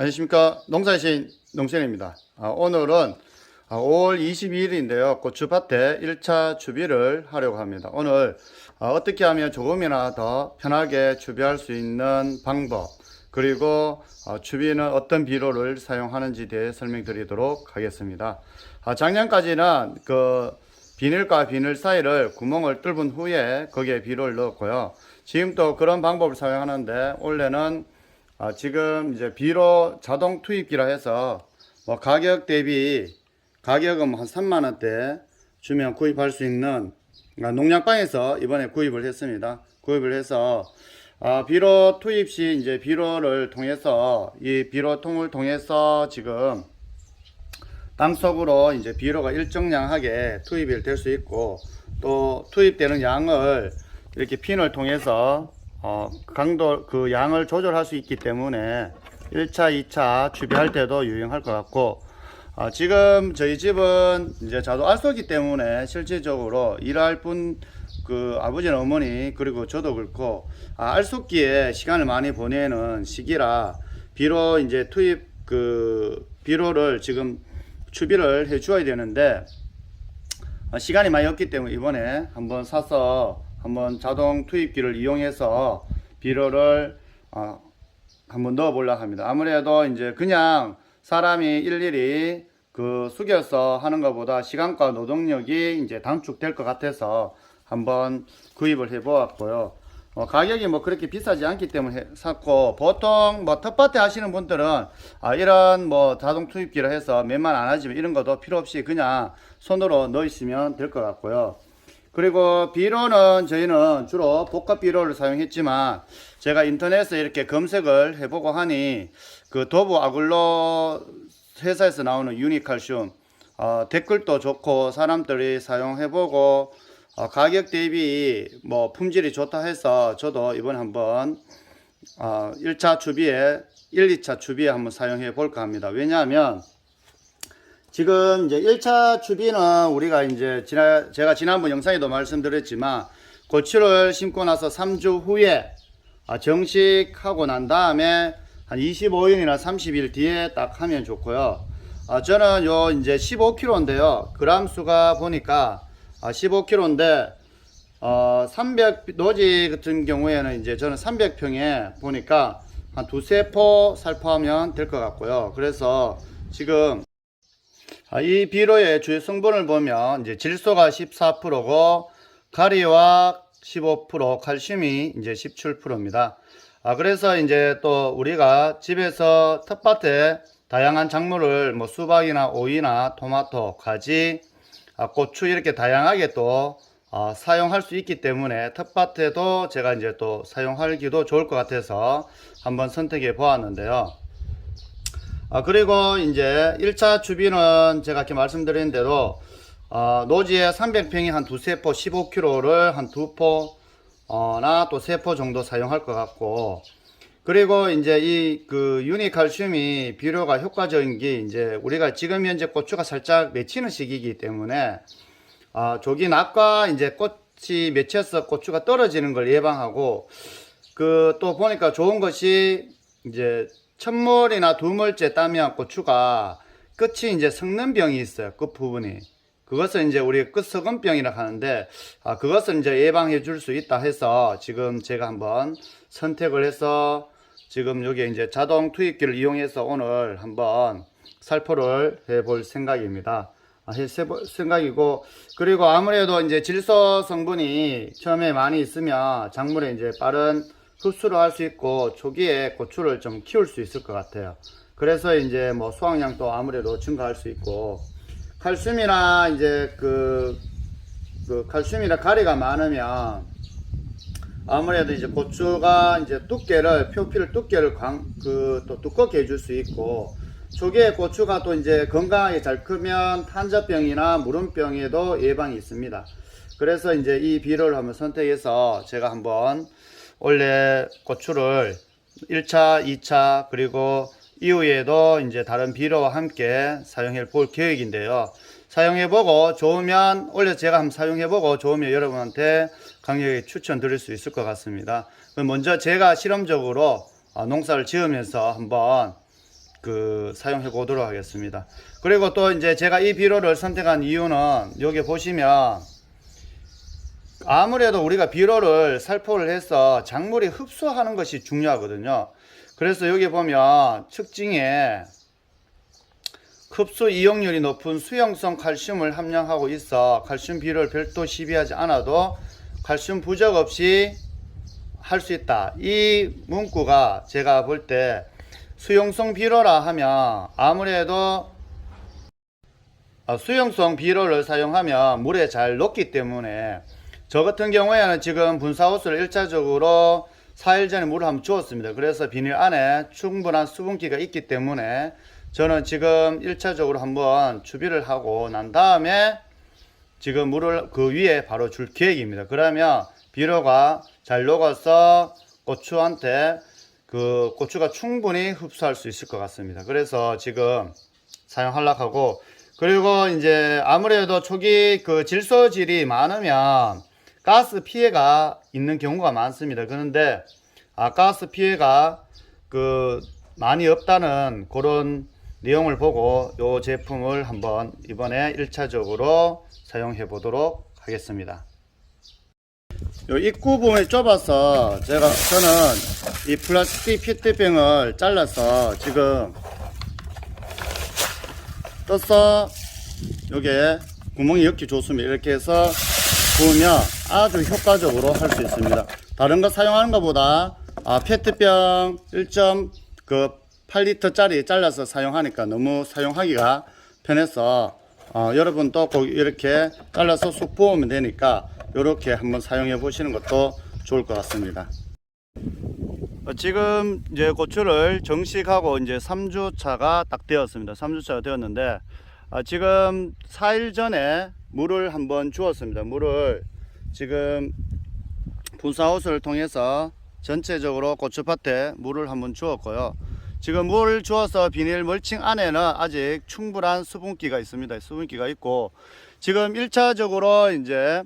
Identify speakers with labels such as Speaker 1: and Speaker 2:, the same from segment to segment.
Speaker 1: 안녕하십니까? 농사신 농신입니다. 아, 오늘은 아, 5월 22일인데요. 고추밭에 1차 추비를 하려고 합니다. 오늘 아, 어떻게 하면 조금이나 더 편하게 추비할 수 있는 방법 그리고 아, 추비는 어떤 비료를 사용하는지 대해 설명드리도록 하겠습니다. 아, 작년까지는 그 비닐과 비닐 사이를 구멍을 뚫은 후에 거기에 비료를 넣었고요. 지금 또 그런 방법을 사용하는데 올해는 아, 지금 이제 비료 자동 투입기라 해서 뭐 가격 대비 가격은 한 3만 원대 주면 구입할 수 있는 아, 농약방에서 이번에 구입을 했습니다. 구입을 해서 아, 비료 투입 시 이제 비료를 통해서 이 비료통을 통해서 지금 땅 속으로 이제 비료가 일정량하게 투입이 될 수 있고 또 투입되는 양을 이렇게 핀을 통해서 어, 강도 그 양을 조절할 수 있기 때문에 1차, 2차 추비할 때도 유용할 것 같고 아, 지금 저희 집은 이제 저도 알쏘기 때문에 실질적으로 일할 분그 아버지는 어머니 그리고 저도 그렇고 아, 알쏘기에 시간을 많이 보내는 시기라 비료 이제 투입 그 비료를 지금 추비를 해 주어야 되는데 아, 시간이 많이 없기 때문에 이번에 한번 사서 한번 자동 투입기를 이용해서 비료를 어, 한번 넣어 보려고 합니다. 아무래도 이제 그냥 사람이 일일이 그 숙여서 하는 것보다 시간과 노동력이 이제 단축될 것 같아서 한번 구입을 해 보았고요. 어, 가격이 뭐 그렇게 비싸지 않기 때문에 해- 샀고 보통 뭐 텃밭에 하시는 분들은 아, 이런 뭐 자동 투입기를 해서 몇만 안 하지만 이런 것도 필요 없이 그냥 손으로 넣으시면 될 것 같고요. 그리고 비료는 저희는 주로 복합 비료를 사용했지만 제가 인터넷에 이렇게 검색을 해보고 하니 그 도부 아글로 회사에서 나오는 유니칼슘 어, 댓글도 좋고 사람들이 사용해보고 어, 가격 대비 뭐 품질이 좋다 해서 저도 이번에 한번 어, 1차 추비에 1, 2차 추비에 한번 사용해 볼까 합니다. 왜냐하면 지금 이제 1차 추비는 우리가 이제 지난 제가 지난번 영상에도 말씀드렸지만 고추를 심고 나서 3주 후에 아, 정식하고 난 다음에 한 25일이나 30일 뒤에 딱 하면 좋고요. 아, 저는 요 이제 15kg인데요. 그람 수가 보니까 아, 15kg인데 어, 300 노지 같은 경우에는 이제 저는 300평에 보니까 한 두세 포 살포하면 될 것 같고요. 그래서 지금 아, 이 비료의 주요 성분을 보면 이제 질소가 14%고 가리와 15%, 칼슘이 이제 17%입니다. 아, 그래서 이제 또 우리가 집에서 텃밭에 다양한 작물을 뭐 수박이나 오이나 토마토, 가지, 아, 고추 이렇게 다양하게 또 어, 사용할 수 있기 때문에 텃밭에도 제가 이제 또 사용하기도 좋을 것 같아서 한번 선택해 보았는데요. 아, 그리고 이제 1차 추비는 제가 이렇게 말씀드린 대로, 어, 노지에 300평이 한 두세 포, 15kg를 한 두 포, 어, 나또 세 포 정도 사용할 것 같고, 그리고 이제 이 그 유니칼슘이 비료가 효과적인 게 이제 우리가 지금 현재 고추가 살짝 맺히는 시기이기 때문에, 아, 조기 낙과 이제 꽃이 맺혀서 고추가 떨어지는 걸 예방하고, 그 또 보니까 좋은 것이 이제 첫물이나 두물째 따면 고추가 끝이 이제 썩는 병이 있어요. 끝 부분이. 그것을 이제 우리 끝석은병이라 하는데, 아, 그것을 이제 예방해 줄 수 있다 해서 지금 제가 한번 선택을 해서 지금 여기 이제 자동 투입기를 이용해서 오늘 한번 살포를 해 볼 생각입니다. 아, 해볼 생각이고, 그리고 아무래도 이제 질소 성분이 처음에 많이 있으면 작물에 이제 빠른 흡수를 할 수 있고 초기에 고추를 좀 키울 수 있을 것 같아요. 그래서 이제 뭐 수확량도 아무래도 증가할 수 있고 칼슘이나 이제 그, 그 칼슘이나 가리가 많으면 아무래도 이제 고추가 이제 두께를 표피를 두께를 그또 두껍게 해줄 수 있고 초기에 고추가 또 이제 건강하게 잘 크면 탄저병이나 무름병에도 예방이 있습니다. 그래서 이제 이 비료를 한번 선택해서 제가 한번 원래 고추를 1차, 2차 그리고 이후에도 이제 다른 비료와 함께 사용해 볼 계획인데요. 사용해 보고 좋으면 원래 제가 한번 사용해 보고 좋으면 여러분한테 강력히 추천드릴 수 있을 것 같습니다. 먼저 제가 실험적으로 어, 농사를 지으면서 한번 그 사용해 보도록 하겠습니다. 그리고 또 이제 제가 이 비료를 선택한 이유는 여기 보시면 아무래도 우리가 비료를 살포를 해서 작물이 흡수하는 것이 중요하거든요. 그래서 여기 보면 측징에 흡수 이용률이 높은 수용성 칼슘을 함량하고 있어 칼슘 비료를 별도 시비하지 않아도 칼슘 부족 없이 할 수 있다. 이 문구가 제가 볼 때 수용성 비료라 하면 아무래도 아, 수용성 비료를 사용하면 물에 잘 녹기 때문에 저 같은 경우에는 지금 분사호스를 1차적으로 4일 전에 물을 한번 주었습니다. 그래서 비닐 안에 충분한 수분기가 있기 때문에 저는 지금 1차적으로 한번 추비를 하고 난 다음에 지금 물을 그 위에 바로 줄 계획입니다. 그러면 비료가 잘 녹아서 고추한테 그 고추가 충분히 흡수할 수 있을 것 같습니다. 그래서 지금 사용하려고 하고 그리고 이제 아무래도 초기 그 질소질이 많으면 가스 피해가 있는 경우가 많습니다. 그런데 아 가스 피해가 그 많이 없다는 그런 내용을 보고 이 제품을 한번 이번에 1차적으로 사용해 보도록 하겠습니다. 요 입구 부분이 좁아서 제가 저는 이 플라스틱 피트병을 잘라서 지금 떠서 요게 구멍이 이렇게 좋습니다. 이렇게 해서 부으면 아주 효과적으로 할 수 있습니다. 다른 거 사용하는 것보다 아, 페트병 1.8리터 짜리 잘라서 사용하니까 너무 사용하기가 편해서 어, 여러분도 꼭 이렇게 잘라서 쑥 부으면 되니까 이렇게 한번 사용해 보시는 것도 좋을 것 같습니다. 어, 지금 이제 고추를 정식하고 이제 3주 차가 딱 되었습니다. 3주 차가 되었는데 아, 지금 4일 전에 물을 한번 주었습니다. 물을 지금 분사호스를 통해서 전체적으로 고추밭에 물을 한번 주었고요. 지금 물을 주어서 비닐 멀칭 안에는 아직 충분한 수분기가 있습니다. 수분기가 있고 지금 1차적으로 이제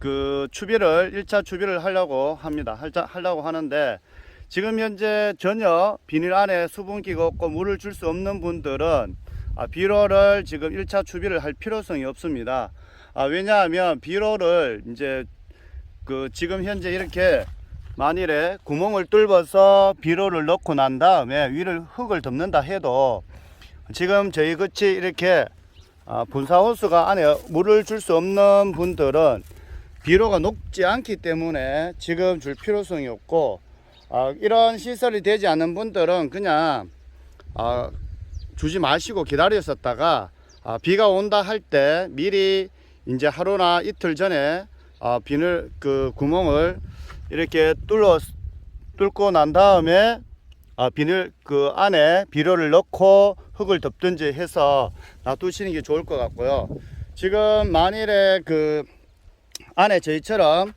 Speaker 1: 그 추비를 1차 추비를 하려고 합니다. 하려고 하는데 지금 현재 전혀 비닐 안에 수분기가 없고 물을 줄 수 없는 분들은 아, 비료를 지금 1차 추비를 할 필요성이 없습니다. 아, 왜냐하면 비료를 이제 그 지금 현재 이렇게 만일에 구멍을 뚫어서 비료를 넣고 난 다음에 위를 흙을 덮는다 해도 지금 저희 같이 이렇게 아, 분사호스가 안에 물을 줄 수 없는 분들은 비료가 녹지 않기 때문에 지금 줄 필요성이 없고 아, 이런 시설이 되지 않은 분들은 그냥 아, 주지 마시고 기다렸었다가 아, 비가 온다 할 때 미리 이제 하루나 이틀 전에 아, 비늘 그 구멍을 이렇게 뚫어 뚫고 난 다음에 아, 비늘 그 안에 비료를 넣고 흙을 덮든지 해서 놔두시는 게 좋을 것 같고요. 지금 만일에 그 안에 저희처럼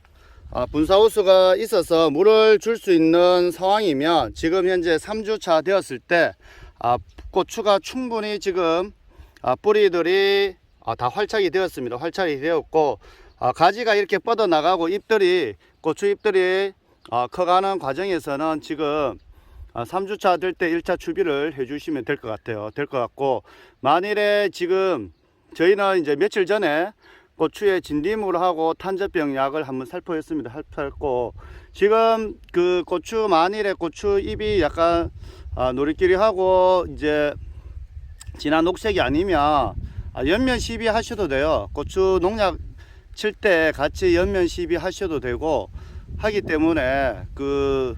Speaker 1: 아, 분사호스가 있어서 물을 줄 수 있는 상황이면 지금 현재 3주차 되었을 때 아, 고추가 충분히 지금 아, 뿌리들이 아, 다 활착이 되었습니다. 활착이 되었고 아, 가지가 이렇게 뻗어 나가고 잎들이 고추 잎들이 아, 커가는 과정에서는 지금 아, 3주차 될 때 1차 추비를 해주시면 될 것 같아요. 될 것 같고 만일에 지금 저희는 이제 며칠 전에 고추에 진딧물 하고 탄저병 약을 한번 살포했습니다. 살포했고 지금 그 고추 만일에 고추 잎이 약간 아, 노리끼리 하고 이제 진한 녹색이 아니면 아, 연면 시비 하셔도 돼요. 고추 농약 칠 때 같이 연면 시비 하셔도 되고 하기 때문에 그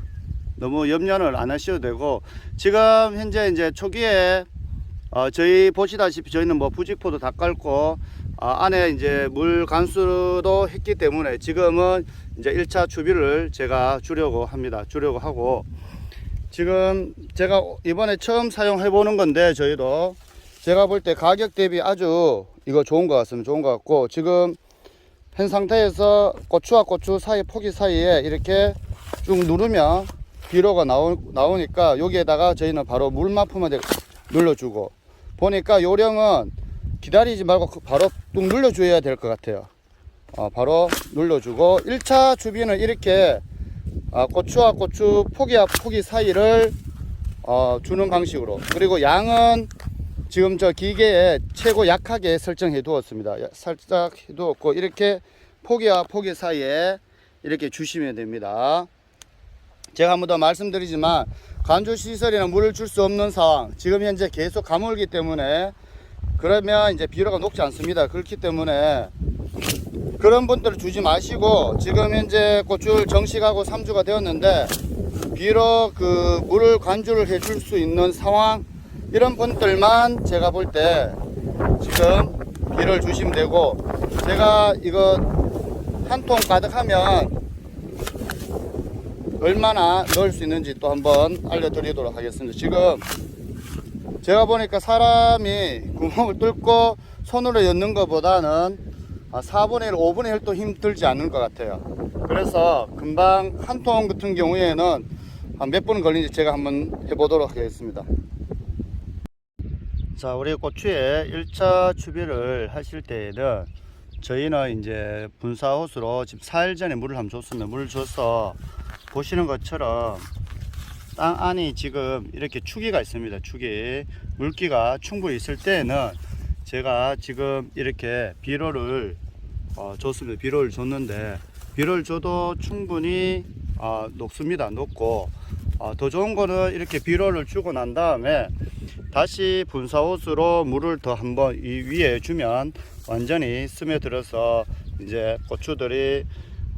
Speaker 1: 너무 염려를 안 하셔도 되고 지금 현재 이제 초기에 어, 저희 보시다시피 저희는 뭐 부직포도 다 깔고 아, 안에 이제 물 간수도 했기 때문에 지금은 이제 1차 추비를 제가 주려고 합니다. 주려고 하고 지금 제가 이번에 처음 사용해 보는 건데 저희도 제가 볼 때 가격 대비 아주 이거 좋은 것 같습니다. 좋은 것 같고 지금 현 상태에서 고추와 고추 사이 포기 사이에 이렇게 쭉 누르면 비료가 나오, 나오니까 여기에다가 저희는 바로 물마품을 눌러주고 보니까 요령은 기다리지 말고 그 바로 뚝 눌러줘야 될 것 같아요. 어, 바로 눌러주고 1차 주비는 이렇게 아, 고추와 고추 포기와 포기 사이를 어, 주는 방식으로 그리고 양은 지금 저 기계에 최고 약하게 설정해 두었습니다. 야- 살짝 해 두었고 이렇게 포기와 포기 사이에 이렇게 주시면 됩니다. 제가 한 번 더 말씀드리지만 간주 시설이나 물을 줄 수 없는 상황 지금 현재 계속 가물기 때문에 그러면 이제 비료가 녹지 않습니다. 그렇기 때문에 그런 분들을 주지 마시고 지금 현재 고출 정식하고 3주가 되었는데 비록 그 물을 관주를 해줄 수 있는 상황 이런 분들만 제가 볼 때 지금 비료를 주시면 되고 제가 이거 한 통 가득하면 얼마나 넣을 수 있는지 또 한번 알려드리도록 하겠습니다. 지금 제가 보니까 사람이 구멍을 뚫고 손으로 엮는 것보다는 4분의 1, 5분의 1도 힘들지 않을 것 같아요. 그래서 금방 한 통 같은 경우에는 한 몇 분 걸리는지 제가 한번 해보도록 하겠습니다. 자, 우리 고추에 1차 추비를 하실 때에는 저희는 이제 분사 호수로 지금 4일 전에 물을 한번 줬습니다. 물을 줘서 보시는 것처럼 땅 안이 지금 이렇게 축이가 있습니다. 축이 물기가 충분히 있을 때는 제가 지금 이렇게 비료를 어, 줬습니다. 비료를 줬는데 비료를 줘도 충분히 어, 녹습니다. 녹고 어, 더 좋은 거는 이렇게 비료를 주고 난 다음에 다시 분사호스로 물을 더 한번 이 위에 주면 완전히 스며들어서 이제 고추들이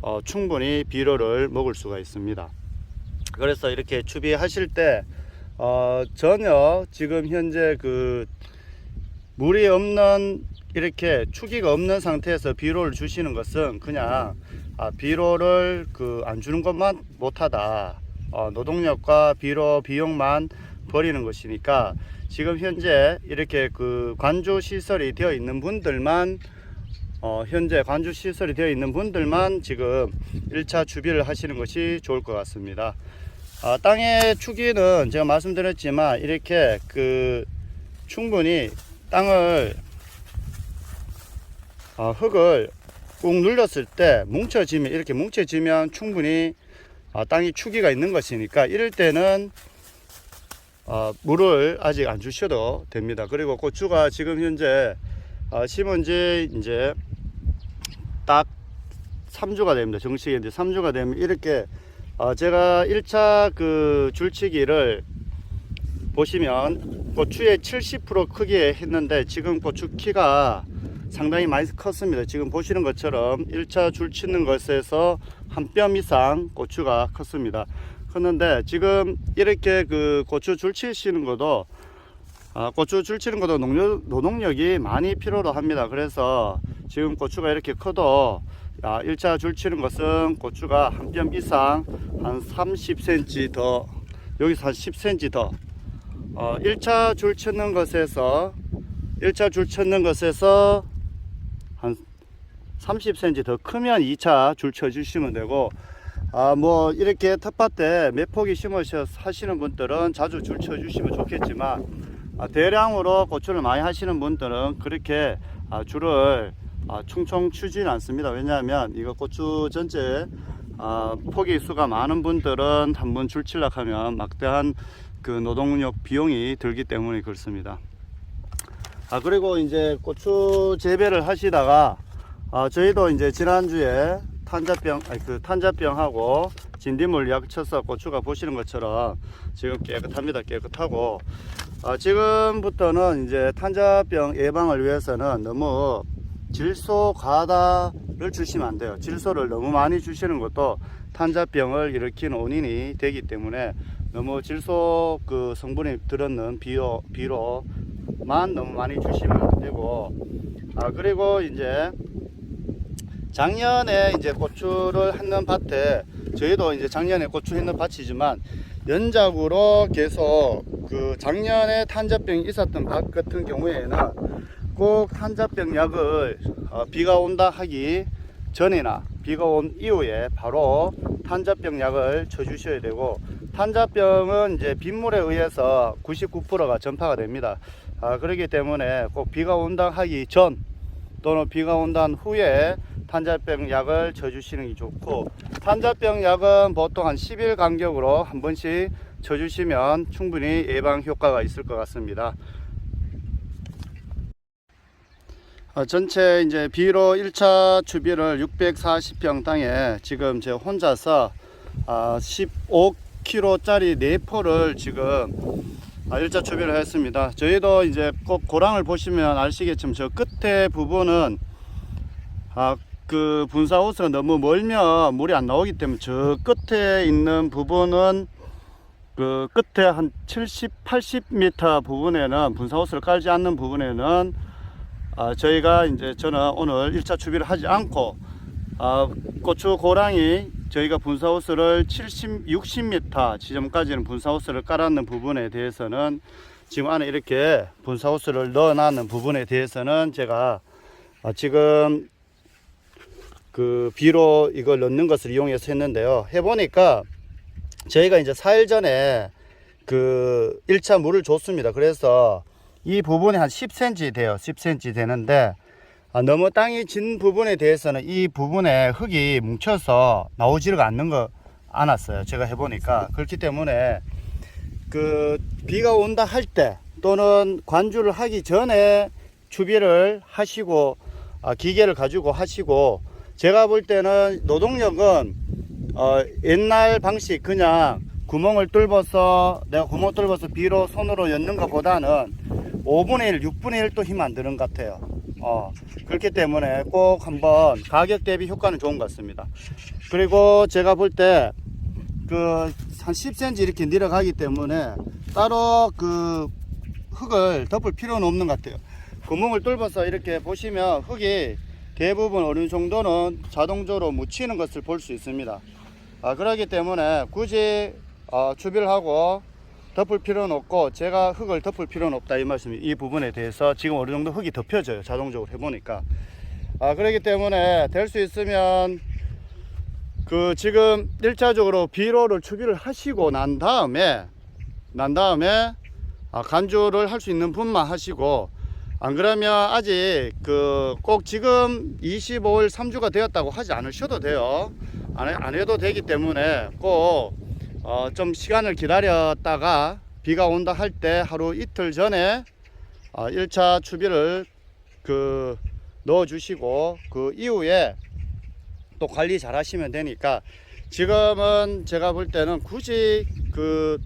Speaker 1: 어, 충분히 비료를 먹을 수가 있습니다. 그래서 이렇게 추비하실 때 어, 전혀 지금 현재 그 물이 없는 이렇게 추기가 없는 상태에서 비료를 주시는 것은 그냥 아, 비료를 그 안 주는 것만 못하다 어, 노동력과 비료 비용만 버리는 것이니까 지금 현재 이렇게 그 관주 시설이 되어 있는 분들만 어, 현재 관주 시설이 되어 있는 분들만 지금 1차 주비를 하시는 것이 좋을 것 같습니다. 아, 땅의 추기는 제가 말씀드렸지만 이렇게 그 충분히 땅을 어, 흙을 꾹 눌렸을 때 뭉쳐지면 이렇게 뭉쳐지면 충분히 아, 땅이 추기가 있는 것이니까 이럴 때는 어, 물을 아직 안 주셔도 됩니다. 그리고 고추가 지금 현재 어, 심은 지 이제 딱 3주가 됩니다. 이제 3주가 되면 이렇게 어, 제가 1차 그 줄치기를 보시면 고추의 70% 크기에 했는데 지금 고추 키가 상당히 많이 컸습니다. 지금 보시는 것처럼 1차 줄 치는 것에서 한 뼘 이상 고추가 컸습니다. 컸는데 지금 이렇게 그 고추 줄 치시는 것도 아, 고추 줄 치는 것도 농력, 노동력이 많이 필요로 합니다. 그래서 지금 고추가 이렇게 커도 아, 1차 줄 치는 것은 고추가 한 뼘 이상 한 30cm 더 여기서 한 10cm 더 어, 1차 줄 치는 것에서 1차 줄 치는 것에서 한 30cm 더 크면 2차 줄 쳐 주시면 되고 아 뭐 이렇게 텃밭에 몇 포기 심으셔 하시는 분들은 자주 줄 쳐 주시면 좋겠지만 아, 대량으로 고추를 많이 하시는 분들은 그렇게 아, 줄을 아, 충청 추진 않습니다. 왜냐하면 이거 고추 전체 아, 포기 수가 많은 분들은 한번 줄 칠락 하면 막대한 그 노동력 비용이 들기 때문에 그렇습니다. 아 그리고 이제 고추 재배를 하시다가 아, 저희도 이제 지난주에 탄자병 아니 그 탄자병하고 진딧물 약 쳐서 고추가 보시는 것처럼 지금 깨끗합니다 깨끗하고. 아, 지금부터는 이제 탄자병 예방을 위해서는 너무 질소 과다를 주시면 안 돼요. 질소를 너무 많이 주시는 것도 탄자병을 일으키는 원인이 되기 때문에 너무 질소 그 성분이 들었는 비료 비료만 너무 많이 주시면 안 되고. 아 그리고 이제 작년에 이제 고추를 했는 밭에 저희도 이제 작년에 고추 했는 밭이지만 연작으로 계속 그 작년에 탄저병이 있었던 밭 같은 경우에는 꼭 탄저병 약을 어, 비가 온다 하기 전이나 비가 온 이후에 바로 탄저병 약을 쳐주셔야 되고 탄저병은 이제 빗물에 의해서 99%가 전파가 됩니다. 아, 그렇기 때문에 꼭 비가 온다 하기 전 또는 비가 온다는 후에 탄자병 약을 쳐주시는 게 좋고 탄자병 약은 보통 한 10일 간격으로 한 번씩 쳐주시면 충분히 예방 효과가 있을 것 같습니다. 어, 전체 이제 비로 1차 추비를 640평 땅에 지금 제 혼자서 아, 15kg짜리 4포를 지금 아, 1차 추비를 했습니다. 저희도 이제 꼭 고랑을 보시면 아시겠지만 저 끝에 부분은 아, 그 분사 호스가 너무 멀면 물이 안 나오기 때문에 저 끝에 있는 부분은 그 끝에 한 70, 80m 부분에는 분사 호스를 깔지 않는 부분에는 아, 저희가 이제 저는 오늘 1차 추비를 하지 않고 아, 고추 고랑이 저희가 분사 호스를 70, 60m 지점까지는 분사 호스를 깔았는 부분에 대해서는 지금 안에 이렇게 분사 호스를 넣어놨는 부분에 대해서는 제가 아, 지금 그 비로 이걸 넣는 것을 이용해서 했는데요. 해보니까 저희가 이제 4일 전에 그 1차 물을 줬습니다. 그래서 이 부분이 한 10cm 돼요. 10cm 되는데 아, 너무 땅이 진 부분에 대해서는 이 부분에 흙이 뭉쳐서 나오지가 않는 거 않았어요. 제가 해보니까 그렇기 때문에 그 비가 온다 할 때 또는 관주를 하기 전에 추비를 하시고 아, 기계를 가지고 하시고 제가 볼 때는 노동력은 어, 옛날 방식 그냥 구멍을 뚫어서 내가 구멍 뚫어서 비로 손으로 엮는 것보다는 5분의 1, 6분의 1도 힘안 드는 것 같아요. 어, 그렇기 때문에 꼭 한번 가격 대비 효과는 좋은 것 같습니다. 그리고 제가 볼 때 그한 10cm 이렇게 내려가기 때문에 따로 그 흙을 덮을 필요는 없는 것 같아요. 구멍을 뚫어서 이렇게 보시면 흙이 대부분 어느 정도는 자동적으로 묻히는 것을 볼 수 있습니다. 아, 그렇기 때문에 굳이 어, 추비를 하고 덮을 필요는 없고 제가 흙을 덮을 필요는 없다 이 말씀 이 부분에 대해서 지금 어느 정도 흙이 덮여져요 자동적으로 해보니까 아 그렇기 때문에 될 수 있으면 그 지금 일차적으로 비료를 추비를 하시고 난 다음에 난 다음에 아, 간주를 할 수 있는 분만 하시고 안 그러면 아직 그 꼭 지금 25일 3주가 되었다고 하지 않으셔도 돼요. 안, 해- 안 해도 되기 때문에 꼭 어, 좀 시간을 기다렸다가 비가 온다 할 때 하루 이틀 전에 어, 1차 추비를 그 넣어 주시고 그 이후에 또 관리 잘 하시면 되니까 지금은 제가 볼 때는 굳이 그,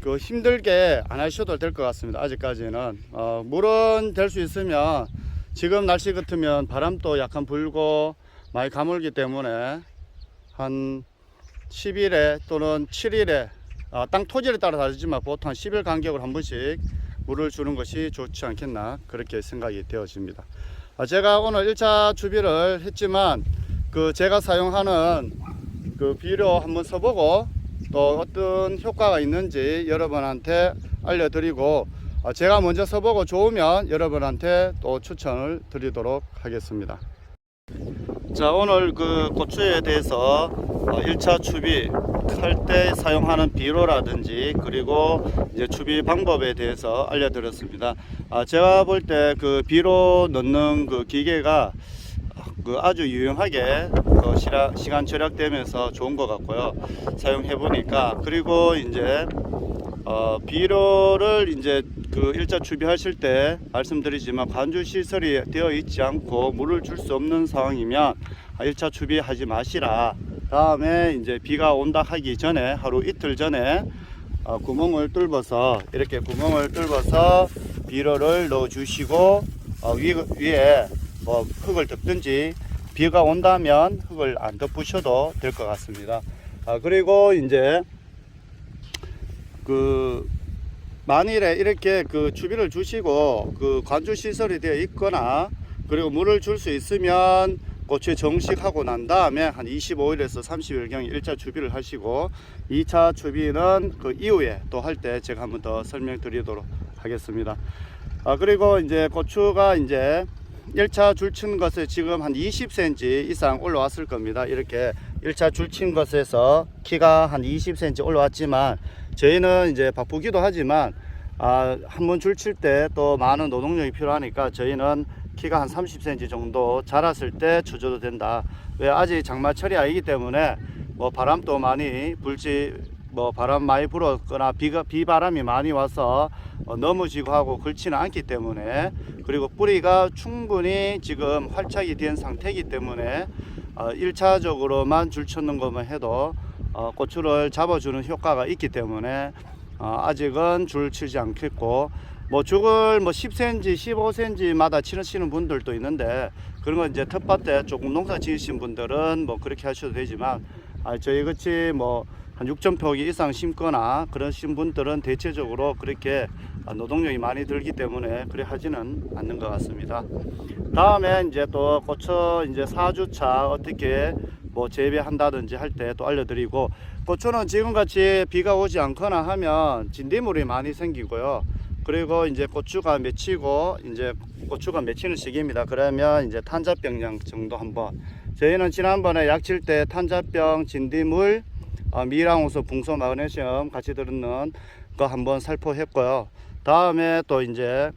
Speaker 1: 그 힘들게 안 하셔도 될 것 같습니다. 아직까지는. 어, 물은 될 수 있으면 지금 날씨 같으면 바람도 약간 불고 많이 가물기 때문에 한 10일에 또는 7일에 아, 땅 토지에 따라 다르지만 보통 한 10일 간격으로 한 번씩 물을 주는 것이 좋지 않겠나 그렇게 생각이 되어집니다. 아, 제가 오늘 1차 추비를 했지만 그 제가 사용하는 그 비료 한번 써보고 또 어떤 효과가 있는지 여러분한테 알려드리고 아, 제가 먼저 써보고 좋으면 여러분한테 또 추천을 드리도록 하겠습니다. 자 오늘 그 고추에 대해서 어, 1차 추비 할 때 사용하는 비료라든지 그리고 이제 추비 방법에 대해서 알려드렸습니다. 아, 제가 볼 때 그 비료 넣는 그 기계가 그 아주 유용하게 그 시라, 시간 절약되면서 좋은 것 같고요. 사용해 보니까 그리고 이제 어, 비료를 이제 그 일자 추비하실 때 말씀드리지만 관주 시설이 되어 있지 않고 물을 줄 수 없는 상황이면 아, 일차 추비하지 마시라. 다음에 이제 비가 온다 하기 전에 하루 이틀 전에 어, 구멍을 뚫어서 이렇게 구멍을 뚫어서 비료를 넣어 주시고 어, 위, 위에 뭐 흙을 덮든지 비가 온다면 흙을 안 덮으셔도 될 것 같습니다. 아, 그리고 이제 그 만일에 이렇게 그 추비를 주시고 그 관주 시설이 되어 있거나 그리고 물을 줄 수 있으면 고추에 정식하고 난 다음에 한 25일에서 30일경 1차 추비를 하시고 2차 추비는 그 이후에 또 할 때 제가 한번 더 설명드리도록 하겠습니다. 아 그리고 이제 고추가 이제 1차 줄친 것에 지금 한 20cm 이상 올라왔을 겁니다. 이렇게 1차 줄친 것에서 키가 한 20cm 올라왔지만 저희는 이제 바쁘기도 하지만 아, 한 번 줄칠 때 또 많은 노동력이 필요하니까 저희는 키가 한 30cm 정도 자랐을 때 쳐줘도 된다. 왜 아직 장마철이 아니기 때문에 뭐 바람도 많이 불지 뭐 바람 많이 불었거나 비가 비바람이 많이 와서 어, 넘어지고 하고 그렇지는 않기 때문에 그리고 뿌리가 충분히 지금 활착이 된 상태이기 때문에 어, 1차적으로만 줄 쳤는 것만 해도 어, 고추를 잡아주는 효과가 있기 때문에 어, 아직은 줄 치지 않겠고 뭐 죽을 뭐 10cm, 15cm마다 치시는 분들도 있는데 그런 건 이제 텃밭에 조금 농사 지으신 분들은 뭐 그렇게 하셔도 되지만 아, 저희 같이 뭐 한 6,000평 이상 심거나 그러신 분들은 대체적으로 그렇게 아, 노동력이 많이 들기 때문에 그래 하지는 않는 것 같습니다. 다음에 이제 또 고추 이제 4주차 어떻게 뭐 재배한다든지 할 때 또 알려드리고 고추는 지금같이 비가 오지 않거나 하면 진딧물이 많이 생기고요. 그리고 이제 고추가 맺히고 이제 고추가 맺히는 시기입니다. 그러면 이제 탄자병량 정도 한번 저희는 지난번에 약칠 때 탄자병, 진딧물, 어, 미랑호수, 붕소, 마그네슘 같이 들었는 거 한번 살포했고요. 다음에 또 이제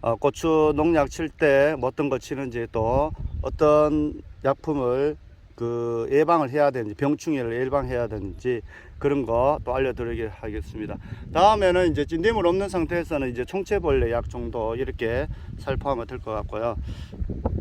Speaker 1: 어, 고추 농약 칠때뭐 어떤 거 치는지 또 어떤 약품을 그 예방을 해야 되는지 병충해를 예방해야 되는지 그런 거 또 알려드리게 하겠습니다. 다음에는 이제 찐dim물 없는 상태에서는 이제 총체벌레 약 정도 이렇게 살포하면 될 것 같고요.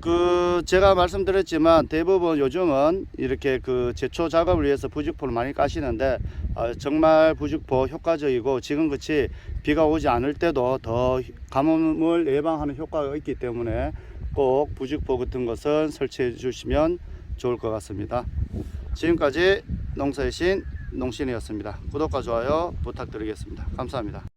Speaker 1: 그 제가 말씀드렸지만 대부분 요즘은 이렇게 그 제초 작업을 위해서 부직포를 많이 까시는데 어, 정말 부직포 효과적이고 지금 같이 비가 오지 않을 때도 더 가뭄을 예방하는 효과가 있기 때문에 꼭 부직포 같은 것은 설치해 주시면 좋을 것 같습니다. 지금까지 농사의 신 농신이었습니다. 구독과 좋아요 부탁드리겠습니다. 감사합니다.